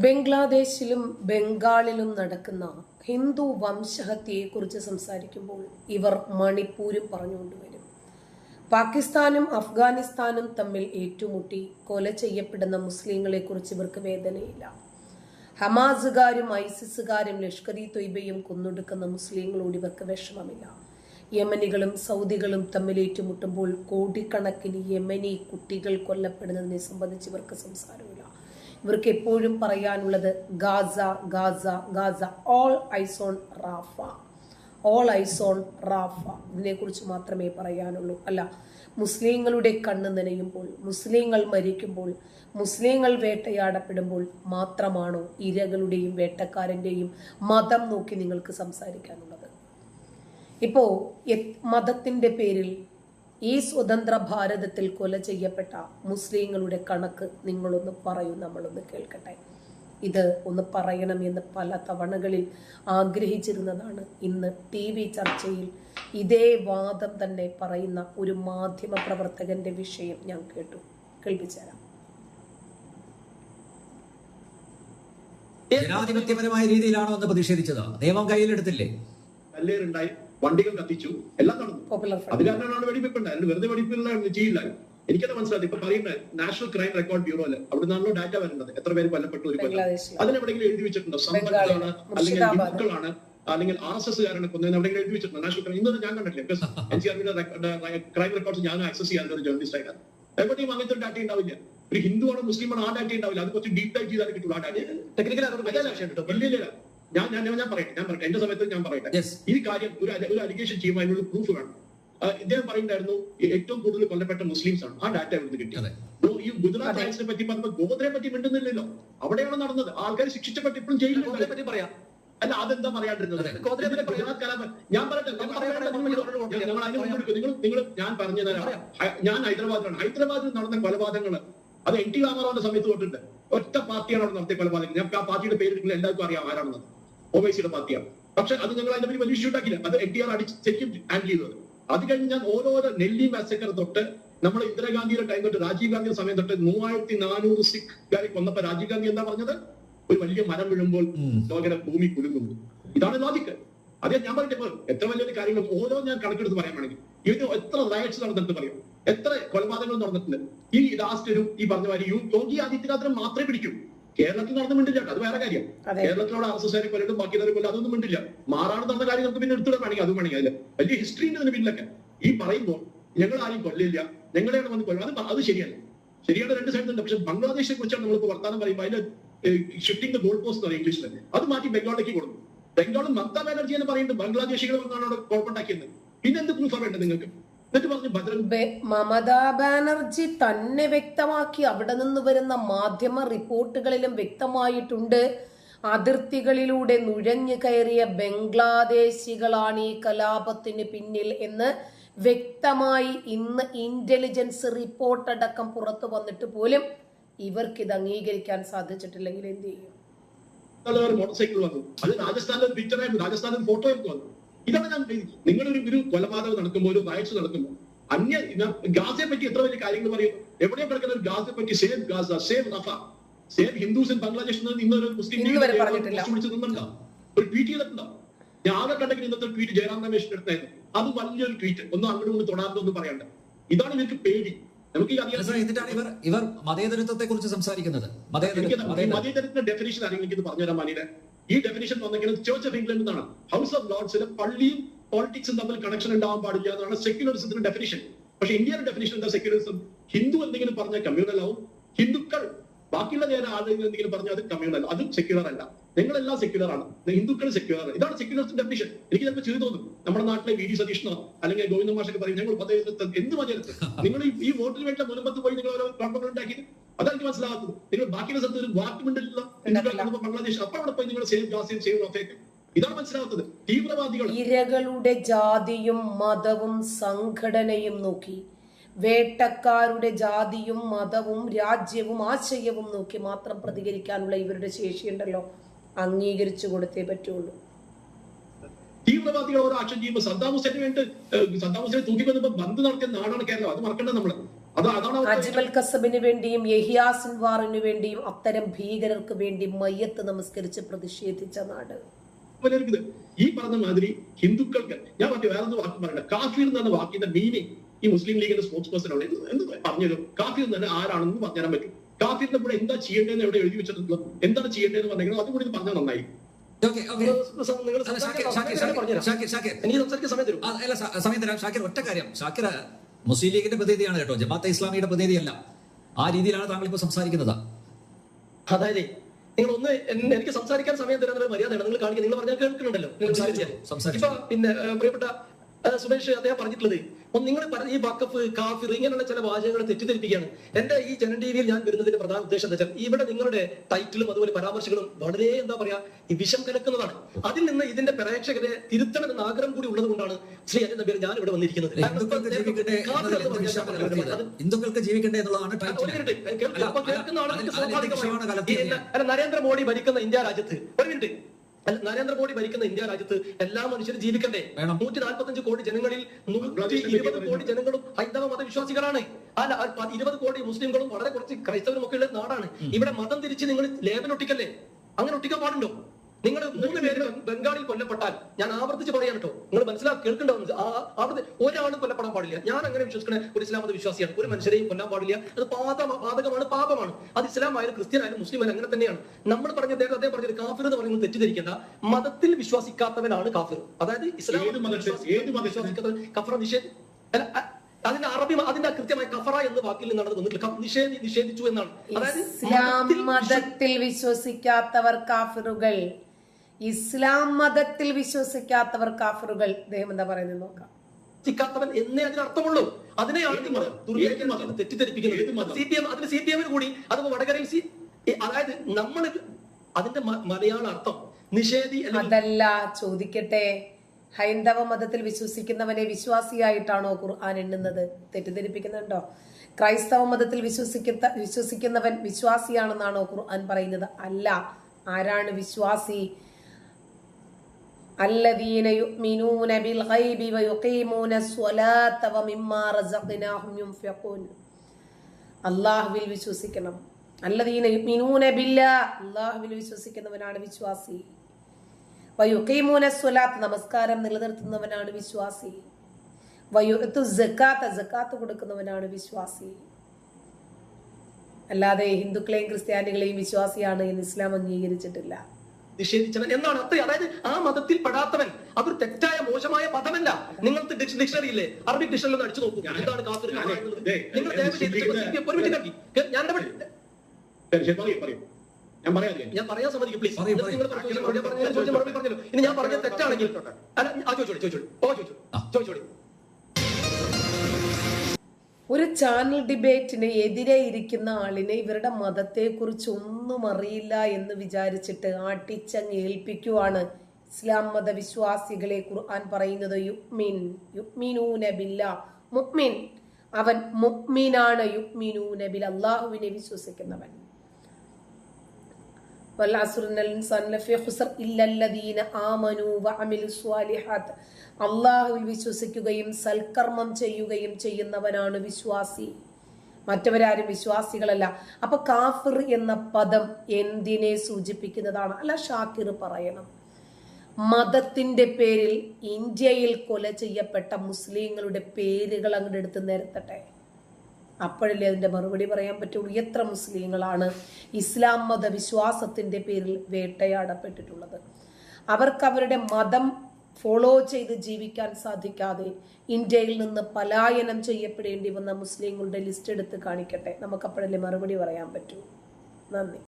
ബംഗ്ലാദേശിലും ബംഗാളിലും നടക്കുന്ന ഹിന്ദു വംശഹത്യയെക്കുറിച്ച് സംസാരിക്കുമ്പോൾ ഇവർ മണിപ്പൂരും പറഞ്ഞുകൊണ്ടുവരും പാകിസ്ഥാനും അഫ്ഗാനിസ്ഥാനും തമ്മിൽ ഏറ്റുമുട്ടി കൊല ചെയ്യപ്പെടുന്ന മുസ്ലിങ്ങളെക്കുറിച്ച് ഇവർക്ക് വേദനയില്ല. ഹമാസുകാരും ഐസിസുകാരും ലഷ്കർ ഇ തൊയ്ബയും കൊന്നൊടുക്കുന്ന മുസ്ലിങ്ങളോട് ഇവർക്ക് വിഷമമില്ല. യമനികളും സൗദികളും തമ്മിൽ ഏറ്റുമുട്ടുമ്പോൾ കോടിക്കണക്കിന് യമനി കുട്ടികൾ കൊല്ലപ്പെടുന്നതിനെ സംബന്ധിച്ച് ഇവർക്ക് സംസാരമില്ല. ഇവർക്ക് എപ്പോഴും പറയാനുള്ളത് Gaza Gaza Gaza all eyes on Rafah. All eyes on Rafah. ഇതിനെക്കുറിച്ച് മാത്രമേ പറയാനുള്ളൂ. അല്ല മുസ്ലിങ്ങളുടെ കണ്ണ് നനയുമ്പോൾ മുസ്ലിങ്ങൾ മരിക്കുമ്പോൾ മുസ്ലിങ്ങൾ വേട്ടയാടപ്പെടുമ്പോൾ മാത്രമാണോ ഇരകളുടെയും വേട്ടക്കാരന്റെയും മതം നോക്കി നിങ്ങൾക്ക് സംസാരിക്കാനുള്ളത്? ഇപ്പോൾ മതത്തിന്റെ പേരിൽ ഈ സ്വതന്ത്ര ഭാരതത്തിൽ കൊല ചെയ്യപ്പെട്ട മുസ്ലിങ്ങളുടെ കണക്ക് നിങ്ങളൊന്ന് പറയൂ നമ്മളൊന്ന് കേൾക്കട്ടെ. ഇത് ഒന്ന് പറയണമെന്ന് പല തവണകളിൽ ആഗ്രഹിച്ചിരുന്നതാണ്. ഇന്ന് ടി വി ചർച്ചയിൽ ഇതേ വാദം തന്നെ പറയുന്ന ഒരു മാധ്യമ പ്രവർത്തകന്റെ വിഷയം ഞാൻ കേട്ടു. കേൾപ്പിച്ചുതരാം. ജനാധിപത്യപരമായ രീതിയിലാണോ എന്ന് പ്രതിഷേധിച്ചത്? നിയമം കയ്യിലെടുത്തില്ലേ? കല്ലേറുണ്ടായി. വണ്ടികൾ കത്തിച്ചു എല്ലാം നടന്നു. അത് കാരണമാണ് വെടിവെപ്പുണ്ടായത് അതിന് വെറുതെ വെടിവെപ്പില്ല ചെയ്യില്ല. എനിക്കത് മനസ്സിലായി. ഇപ്പൊ പറയുന്ന നാഷണൽ ക്രൈം റെക്കോർഡ് ബ്യൂറോ അല്ലെ അവിടെ നിന്നാണല്ലോ ഡാറ്റ വരുന്നത്. എത്ര പേര് കൊല്ലപ്പെട്ടു ഒരു കൊല്ലം. അതിനെവിടെങ്കിലും എഴുതി വെച്ചിട്ടുണ്ടോ? ബംഗാളിൽ, അല്ലെങ്കിൽ. ഹിന്ദുക്കളാണ് അല്ലെങ്കിൽ ആർ എസ് എസ് കാരണം കൊന്നതിന് എവിടെയെങ്കിലും എഴുതി വെച്ചിട്ടുണ്ടോ? നാഷണൽ ക്രൈം ഇന്നത് ഞാൻ കണ്ടിട്ടില്ല. ബിക്കോസ് എൻ സി ആർമിയുടെ ക്രൈം റെക്കോർഡ്സ് ഞാൻ ആക്സസ് ചെയ്യാൻ ഒരു ജേർണലിസ്റ്റ് ആയിട്ടാണ് എവിടെയും അങ്ങനത്തെ ഒരു ഡാറ്റ ഉണ്ടാവില്ല. ഒരു ഹിന്ദു ആണോ മുസ്ലിം ആണോ ആ ഡാറ്റ ഉണ്ടാവില്ല. അത് കുറച്ച് ഡീപ് ടൈപ്പ് ചെയ്താൽ കിട്ടുള്ളൂ ആ ഡാറ്റ ടെക്നിക്കൽ വലിയ ഞാൻ ഞാൻ ഞാൻ പറയട്ടെ ഞാൻ പറയട്ടെ. എന്റെ സമയത്ത് ഞാൻ പറയട്ടെ. ഈ കാര്യം ഒരു ഒരു അലിഗേഷൻ ചെയ്യുമ്പോൾ അതിനുള്ള പ്രൂഫ് വേണം. ഇദ്ദേഹം പറയുന്നുണ്ടായിരുന്നു ഏറ്റവും കൂടുതൽ കൊല്ലപ്പെട്ട മുസ്ലിംസ് ആണ്. ആ ഡാറ്റ ഇവിടുന്ന് കിട്ടിയത് ഈ ഗുജറാത്ത് ടൈംസിനെ റൈറ്റ്സിനെ പറ്റി പറഞ്ഞപ്പോൾ ഗോദ്രയെ പറ്റി മിണ്ടുന്നില്ലല്ലോ. അവിടെയാണ് നടന്നത്. ആൾക്കാർ ശിക്ഷിച്ചപ്പെട്ട് ഇപ്പോഴും ഗോത്രയെ ജയിലിൽ പറ്റി പറയാം. അല്ല അതെന്താ പറയാണ്ടിരുന്നത്. ഗോത്രയെ ഞാൻ പറയട്ടെ നിങ്ങൾ ഞാൻ- ഞങ്ങൾ അതിന് മുമ്പ് നിങ്ങൾ നിങ്ങൾ ഞാൻ പറഞ്ഞു തരാം ഞാൻ ഹൈദരാബാദിലാണ്. ഹൈദരാബാദിൽ നടന്ന കൊലപാതകങ്ങൾ അത് എൻ ടി രാമാറാവിന്റെ സമയത്ത് തൊട്ടുണ്ട് ഒറ്റ പാർട്ടിയാണ് അവിടെ നടത്തിയ കൊലപാതകം ഞാൻ ആ പാർട്ടിയുടെ പേര് നിങ്ങൾ എല്ലാവർക്കും അറിയാം ആരാണെന്ന് ഒവൈസിയുടെ പാർട്ടിയാണ് പക്ഷെ അത് ഞങ്ങൾ അതിന്റെ പറ്റി വലിയ ഇഷ്യൂ ഉണ്ടാക്കില്ല അത് എൻ ടി ആർ അടിച്ച് ശരിക്കും ഹാൻഡിൽ ചെയ്തത്. അത് കഴിഞ്ഞ് ഞാൻ ഓരോരോ നെല്ലി മാസക്കർ തൊട്ട് നമ്മൾ ഇന്ദിരാഗാന്ധിയുടെ ടൈം തൊട്ട് രാജീവ് ഗാന്ധിയുടെ സമയം തൊട്ട് മൂവായിരത്തി നാനൂറ് സിഖുകാരെ കൊന്നപ്പോ രാജീവ് ഗാന്ധി എന്താ പറഞ്ഞത്? ഒരു വലിയ മരം വീഴുമ്പോൾ ലോകന ഭൂമി കുലുങ്ങുന്നു. ഇതാണ് ലോജിക്ക് അതേ ഞാൻ പറഞ്ഞിട്ട് എത്ര വലിയൊരു കാര്യങ്ങളും ഓരോ ഞാൻ കണക്കെടുത്ത് പറയാൻ വേണമെങ്കിൽ. ഇത് എത്ര റയറ്റ്സ് നടന്നിട്ട് പറയും. എത്ര കൊലപാതകങ്ങൾ നടന്നിട്ടുണ്ട്. ഈ ലാസ്റ്റ് ഒരു ഈ പറഞ്ഞ മാതിരി യു യോഗി ആദിത്യനാഥിനെ മാത്രമേ പിടിക്കൂ. കേരളത്തിൽ നടന്ന മിണ്ടില്ല. അത് വേറെ കാര്യം. കേരളത്തിലുള്ള ആർ എസ് എസ് കൊല്ലിട്ടും ബാക്കിയുള്ളവരെ കൊല്ലം അതൊന്നും മിണ്ടില്ല. മാറാട് നടന്ന കാര്യം നമുക്ക് പിന്നെ എടുത്തിടാൻ വേണമെങ്കിൽ അതും വേണമെങ്കിൽ. അതിൽ വലിയ ഹിസ്റ്ററി ഉണ്ട് അതിന് പിന്നിലൊക്കെ. ഈ പറയുമ്പോൾ ഞങ്ങൾ ആരും കൊല്ലില്ല ഞങ്ങളെയാണ് വന്ന് കൊല്ലും അത് അത് ശരിയല്ല. ശരിയാണ് രണ്ട് സൈഡ് ഉണ്ട്. പക്ഷെ ബംഗ്ലാദേശിനെ കുറിച്ചാണ് നമ്മൾ വർത്താനം പറയുമ്പോൾ അതിന്റെ ഷിഫ്റ്റിംഗ് ദ ഗോൾ പോസ്റ്റ് പറയും ഇംഗ്ലീഷിൽ അത് മാറ്റി ബംഗാളിലേക്ക് കൊടുക്കും. ബംഗാളും മമതാ ബാനർജി എന്ന് പറയുന്നത് ബംഗ്ലാദേശികൾ വന്നാണ് അവിടെ കുഴപ്പമുണ്ടാക്കിയത്. പിന്നെ എന്ത് പ്രൂഫാണ് വേണ്ടത് നിങ്ങൾക്ക്? മമതാ ബാനർജി തന്നെ വ്യക്തമാക്കി അവിടെ നിന്ന് വരുന്ന മാധ്യമ റിപ്പോർട്ടുകളിലും വ്യക്തമായിട്ടുണ്ട്. അതിർത്തികളിലൂടെ നുഴഞ്ഞു കയറിയ ബംഗ്ലാദേശികളാണ് ഈ കലാപത്തിന് പിന്നിൽ എന്ന് വ്യക്തമായി ഇന്ന് ഇന്റലിജൻസ് റിപ്പോർട്ട് അടക്കം പുറത്തു വന്നിട്ട് പോലും ഇവർക്ക് ഇത് അംഗീകരിക്കാൻ സാധിച്ചിട്ടില്ലെങ്കിൽ എന്ത് ചെയ്യും? മോട്ടോർ സൈക്കിൾ വന്നു. അത് രാജസ്ഥാനിൽ ആയിരുന്നു. രാജസ്ഥാനിൽ ഫോട്ടോ ആയിരുന്നു വന്നു. ഇതാണ് ഞാൻ നിങ്ങളൊരു ഒരു കൊലപാതകം നടക്കുമ്പോൾ ഒരു റയറ്റ്സ് നടക്കുമ്പോൾ അന്യ ഗാസയെ പറ്റി എത്ര വലിയ കാര്യങ്ങൾ പറയും? എവിടെയും കിടക്കുന്ന ഒരു ഗാസയെ പറ്റി save Gaza save Rafah save Hindus in Bangladesh ഇന്നൊരു മുസ്ലിം വിളിച്ച് നിന്നുണ്ടോ ഒരു ട്വീറ്റ് ചെയ്തിട്ടുണ്ടോ? ഞാൻ ആകെ കണ്ടെങ്കിൽ ഇന്നത്തെ ട്വീറ്റ് ജയറാം രമേശ് എടുത്തായിരുന്നു അത് വലിയൊരു ട്വീറ്റ് ഒന്നും അങ്ങോട്ടും കൊണ്ട് തൊടാത്തൊന്നും പറയണ്ട. ഇതാണ് ഇവർക്ക് പേടി. നമുക്ക് എന്നിട്ടാണ് ഇവർ ഇവർ മതേതരത്വത്തെ കുറിച്ച് സംസാരിക്കുന്നത് മതേതരത്തിന്റെ ഡെഫിനേഷൻ അറിയാം എനിക്ക് പറഞ്ഞുതരാൻ മാനിയുടെ ഈ ഡെഫിനേഷൻ വന്നെങ്കിലും ചേർച്ച് ഓഫ് ഇംഗ്ലണ്ട് എന്നാണ്. ഹൗസ് ഓഫ് ലോർഡ്സിലെ പള്ളിയും പോളിറ്റിക്സും തമ്മിൽ കണക്ഷൻ ഉണ്ടാവാൻ പാടില്ല എന്നാണ് സെക്യുലറിസത്തിന്റെ ഡെഫിനേഷൻ പക്ഷെ ഇന്ത്യയുടെ ഡെഫിനേഷൻ എന്താ സെക്യുലറിസം ഹിന്ദു എന്തെങ്കിലും പറഞ്ഞ കമ്മ്യൂണൽ ആവും. ഹിന്ദുക്കൾ ബാക്കിയുള്ള നേരെ ആളുകൾ എന്തെങ്കിലും പറഞ്ഞാൽ അത് കമ്മ്യൂണൽ അതും സെക്യുലർ അല്ല. നിങ്ങളെല്ലാം സെക്യുലർ ആണ്. ഹിന്ദുക്കൾ സെക്യുലർ ഇതാണ് സെക്യുലറിസം ഡെഫിനേഷൻ എനിക്ക് ചിലപ്പോൾ ചെയ്തു തോന്നും. നമ്മുടെ നാട്ടിലെ വി. ഡി. സതീഷ്ണോ അല്ലെങ്കിൽ ഗോവിന്ദ മാഷൊക്കെ പറയും ഞങ്ങൾ മതേതരത്വം എന്ത് മതേതരത്വം? നിങ്ങൾ ഈ- വോട്ടിന് വേണ്ട മുൻപത്ത് പോയി നിങ്ങൾ ഓരോ പ്രോട്ടോകോൾ എനിക്ക് മനസ്സിലാകുന്നത് നിങ്ങൾ ബാക്കിയുള്ള സ്ഥലത്ത് ഒരു വാക്ക് ഹിന്ദുക്കൾ ബംഗ്ലാദേശ്. അപ്പൊ അവിടെ പോയി നിങ്ങൾ സേവ് ഗാസിയും സേവ് റഫേക്കും ഇതാണ് മനസ്സിലാകുന്നത് തീവ്രവാദികൾ. ഇരകളുടെ ജാതിയും മതവും സംഘടനയും നോക്കി. വേട്ടക്കാരുടെ ജാതിയും മതവും രാജ്യവും ആശയവും നോക്കി മാത്രം പ്രതികരിക്കാനുള്ള ഇവരുടെ ശേഷിയുണ്ടല്ലോ അംഗീകരിച്ചു കൊടുത്തേ പറ്റുള്ളൂ. തീവ്രവാദികൾ ഓരോ ആക്ഷൻ ചെയ്യുമ്പോൾ സദ്ദാം ഹുസൈന് വേണ്ടി സദ്ദാം ഹുസൈനെ തൂക്കി വന്നപ്പോൾ ബന്ദ് നടത്തിയ നാടാണ് കേരളം. അത് മറക്കണ്ട നമ്മൾ. അവരുടെ അജ്മൽ കസബിന് വേണ്ടിയും യഹിയാ സിൻവാറിന് വേണ്ടിയും അത്തരം ഭീകരർക്ക് വേണ്ടി മയ്യത്ത് നമസ്കരിച്ച് പ്രതിഷേധിച്ച നാട്. ഈ പറഞ്ഞ മാതിരി ഹിന്ദുക്കൾക്ക് ഞാൻ പറഞ്ഞു വേറൊന്നും വാക്ക് പറയണ്ട കാഫിർ എന്ന വാക്കിന്റെ മീനിങ് ഈ മുസ്ലിം ലീഗിന്റെ സ്പോർട്സ് പേഴ്സൺ അവിടെ എന്ത് പറഞ്ഞു കാഫിർ എന്ന് തന്നെ ആരാണെന്ന് പറഞ്ഞാൽ പറ്റും. കാഫിറിന്റെ കൂടെ എന്താ ചെയ്യേണ്ടതെന്ന് എവിടെ എഴുതി വെച്ചിട്ടുള്ളത്? എന്താണ് ചെയ്യേണ്ടതെന്ന് പറഞ്ഞെങ്കിൽ അതും കൂടി പറഞ്ഞാൽ നന്നായി. സമയം തരാം. ഷാക്കിർ ഒറ്റ കാര്യം. ഷാക്കിർ മുസ്ലിം ലീഗിന്റെ പ്രതിനിധിയാണ് കേട്ടോ ജമാഅത്തെ ഇസ്ലാമിയുടെ പ്രതിനിധിയല്ല. ആ രീതിയിലാണ് താങ്കൾ ഇപ്പോൾ സംസാരിക്കുന്നത്. അതായത് നിങ്ങൾ ഒന്ന് എനിക്ക് സംസാരിക്കാൻ സമയം തരാൻ മര്യാദയാണ്. നിങ്ങൾ കാണിക്കുന്നത് നിങ്ങൾ പറഞ്ഞാൽ കേൾക്കുന്നുണ്ടല്ലോ. ഇപ്പൊ പിന്നെ പ്രിയപ്പെട്ട സുമേഷ് അദ്ദേഹം പറഞ്ഞിട്ടുള്ളത്. ഒന്ന് നിങ്ങൾ പറഞ്ഞ ഈ വക്കഫ് കാഫിർ ഇങ്ങനെയുള്ള ചില വാചകങ്ങൾ തെറ്റിദ്ധരിപ്പിക്കുകയാണ്. എന്റെ ഈ ജനൻ ടി വിയിൽ ഞാൻ വരുന്നതിന്റെ പ്രധാന ഉദ്ദേശം എന്താ വെച്ചാൽ ഇവിടെ നിങ്ങളുടെ ടൈറ്റിലും അതുപോലെ പരാമർശങ്ങളും വളരെ എന്താ പറയാ ഈ വിഷം കലക്കുന്നതാണ്. അതിൽ നിന്ന് ഇതിന്റെ പ്രേക്ഷകരെ തിരുത്തണമെന്ന ആഗ്രഹം കൂടി ഉള്ളത് കൊണ്ടാണ് ശ്രീ അനിൽ നബീർ ഞാൻ ഇവിടെ വന്നിരിക്കുന്നത്. ഹിന്ദുക്കൾക്ക് ജീവിക്കട്ടെ എന്നുള്ളതാണ് കേൾക്കുന്ന- ആളുകൾക്ക് നരേന്ദ്രമോദി ഭരിക്കുന്ന ഇന്ത്യ രാജ്യത്ത്. ഒരു മിനിറ്റ്. നരേന്ദ്രമോദി ഭരിക്കുന്ന ഇന്ത്യ രാജ്യത്ത് എല്ലാ മനുഷ്യരും ജീവിക്കണ്ടേ വേണം. നൂറ്റി നാൽപ്പത്തഞ്ച് കോടി ജനങ്ങളിൽ നൂറ്റി ഇരുപത് കോടി ജനങ്ങളും ഹൈന്ദവ മതവിശ്വാസികളാണ് അല്ല ഇരുപത് കോടി മുസ്ലിംകളും വളരെ കുറച്ച് ക്രൈസ്തവരും ഒക്കെ ഉള്ള നാടാണ് ഇവിടെ മതം തിരിച്ച് നിങ്ങൾ ലേബൻ ഒട്ടിക്കല്ലേ അങ്ങനെ ഒട്ടിക്കാൻ പാടുണ്ടോ നിങ്ങൾ മൂന്ന് പേര് ബംഗാളിൽ കൊല്ലപ്പെട്ടാൽ ഞാൻ ആവർത്തിച്ച് പറയാൻ കേട്ടോ. നിങ്ങൾ മനസ്സിലാക്കി കേൾക്കേണ്ടത് ആവർത്തി ഒരാളും കൊല്ലപ്പെടാൻ പാടില്ല. ഞാൻ അങ്ങനെ വിശ്വസിക്കുന്ന ഒരു ഇസ്ലാം മത വിശ്വാസിയാണ്. ഒരു മനുഷ്യരെയും കൊല്ലാൻ പാടില്ല. അത് പാത പാതകമാണ് പാപമാണ്. അത് ഇസ്ലാം ആയാലും ക്രിസ്ത്യൻ ആയാലും മുസ്ലിം ആയാലും അങ്ങനെ തന്നെയാണ്. നമ്മൾ പറഞ്ഞ അദ്ദേഹം അദ്ദേഹം പറഞ്ഞത് കാഫിർ എന്ന് പറയുന്നത് തെറ്റിദ്ധരിക്കേണ്ട മതത്തിൽ വിശ്വസിക്കാത്തവനാണ് കാഫിർ. അതായത് ഇസ്ലാം ഏത് മതത്തിൽ? ഏത് മതത്തിൽ? വിശ്വസിക്കാത്തവൻ കഫറ നിഷേധം അല്ല, അതിന്റെ അറബി അതിന്റെ കൃത്യമായ കഫറ എന്ന വാക്കിൽ നിന്നാണ് വന്നിട്ടുള്ളത്. നിഷേധി നിഷേധിച്ചു എന്നാണ്. അതായത് ഇസ്ലാം മതത്തിൽ വിശ്വസിക്കാത്തവർ കാഫിറുകൾ. ഇസ്ലാം മതത്തിൽ വിശ്വസിക്കാത്തവർ കാഫറുകൾ. അദ്ദേഹം എന്താ പറയുന്നത് നോക്കാം. വിശ്വസിക്കാത്തവൻ എന്നേ അതിന് അർത്ഥമുള്ളൂ. അതിനെയാണ്? തെറ്റിദ്ധരിപ്പിക്കുന്നത് സി പി എം അതിന് സി പി എമ്മിന് കൂടി. അത് വടകരയിൽ സി ഈ അതായത് നമ്മൾ അതിന്റെ മലയാള അർത്ഥം നിഷേധി അതല്ല ചോദിക്കട്ടെ. ഹൈന്ദവ മതത്തിൽ വിശ്വസിക്കുന്നവനെ വിശ്വാസിയായിട്ടാണോ ഖുർആൻ എണ്ണുന്നത്? തെറ്റിദ്ധരിപ്പിക്കുന്നുണ്ടോ? ക്രൈസ്തവ മതത്തിൽ വിശ്വസിക്കുന്ന വിശ്വസിക്കുന്നവൻ വിശ്വാസിയാണെന്നാണോ ഖുർആൻ പറയുന്നത്? അല്ല. ആരാണ് വിശ്വാസി? الذين يؤمنون بالغيب ويقيمون الصلاة ومما رزقناهم ينفقون അള്ളാഹുവിൽ വിശ്വസിക്കണം. അല്ലദീന യുമിനൂന ബില്ല. അള്ളാഹുവിൽ വിശ്വസിക്കുന്നവനാണ് വിശ്വാസി. വയുക്കൈമൂന സ്വലാത്ത് നമസ്കാരം നിലനിർത്തുന്നവനാണ് വിശ്വാസി. വയുത്തു ജക്കാത്ത ജക്കാത്ത് കൊടുക്കുന്നവനാണ് വിശ്വാസി. അല്ലാതെ ഹിന്ദുക്കളെയും ക്രിസ്ത്യാനികളെയും വിശ്വാസിയാണ് എന്ന് ഇസ്ലാം അംഗീകരിച്ചിട്ടില്ല. നിഷേധിച്ചവൻ എന്നാണ് അത്ര അതായത് ആ മതത്തിൽ പെടാത്തവൻ അതൊരു തെറ്റായ മോശമായ പദമല്ല. നിങ്ങൾക്ക് ഡിക്ഷണറി ഇല്ലേ? അറബിക് ഡിക്ഷണറി ഒന്ന് അടിച്ചു നോക്കൂ. എന്താണ് കാഫിർ ഞാൻ പറയാൻ സമ്മതിക്കും പ്ലീസ് ഇനി ഞാൻ പറഞ്ഞ തെറ്റാണെങ്കിൽ അല്ല ആ ചോദിച്ചോളി ചോദിച്ചോളി. ഓ ചോദിച്ചോളി. ചോദിച്ചോളി. ഒരു ചാനൽ ഡിബേറ്റിന് എതിരെ ഇരിക്കുന്ന ആളിനെ ഇവരുടെ മതത്തെക്കുറിച്ച് ഒന്നും അറിയില്ല എന്ന് വിചാരിച്ചിട്ട് ആട്ടിച്ചങ്ങ് ഏൽപ്പിക്കുവാണ് ഇസ്ലാം മതവിശ്വാസികളെ ഖുർആൻ പറയുന്നത് യുക്മിൻ യുക്മിനൂന ബില്ല. മുക്മിൻ. അവൻ മുക്മിനാണ്. യുക്മിനൂന ബിൽ അള്ളാഹുവിനെ വിശ്വസിക്കുന്നവൻ. അള്ളാഹുവിൽ വിശ്വസിക്കുകയും സൽക്കർമ്മം ചെയ്യുകയും ചെയ്യുന്നവനാണ് വിശ്വാസി. മറ്റവരാരും വിശ്വാസികളല്ല. അപ്പൊ കാഫിർ എന്ന പദം എന്തിനെ സൂചിപ്പിക്കുന്നതാണ്? അല്ല ഷാക്കിർ പറയണം. മതത്തിന്റെ പേരിൽ ഇന്ത്യയിൽ കൊല ചെയ്യപ്പെട്ട മുസ്ലിങ്ങളുടെ പേരുകൾ അങ്ങോട്ട് എടുത്ത് നിരത്തട്ടെ. അപ്പോഴല്ലേ അതിന്റെ മറുപടി പറയാൻ പറ്റുള്ളൂ? എത്ര മുസ്ലിങ്ങളാണ് ഇസ്ലാം മത വിശ്വാസത്തിന്റെ പേരിൽ വേട്ടയാടപ്പെട്ടിട്ടുള്ളത്? അവർക്ക് അവരുടെ മതം ഫോളോ ചെയ്ത് ജീവിക്കാൻ സാധിക്കാതെ ഇന്ത്യയിൽ നിന്ന് പലായനം ചെയ്യപ്പെടേണ്ടി വന്ന മുസ്ലിങ്ങളുടെ ലിസ്റ്റ് എടുത്ത് കാണിക്കട്ടെ. നമുക്കപ്പോഴല്ലേ മറുപടി പറയാൻ പറ്റൂ. നന്ദി.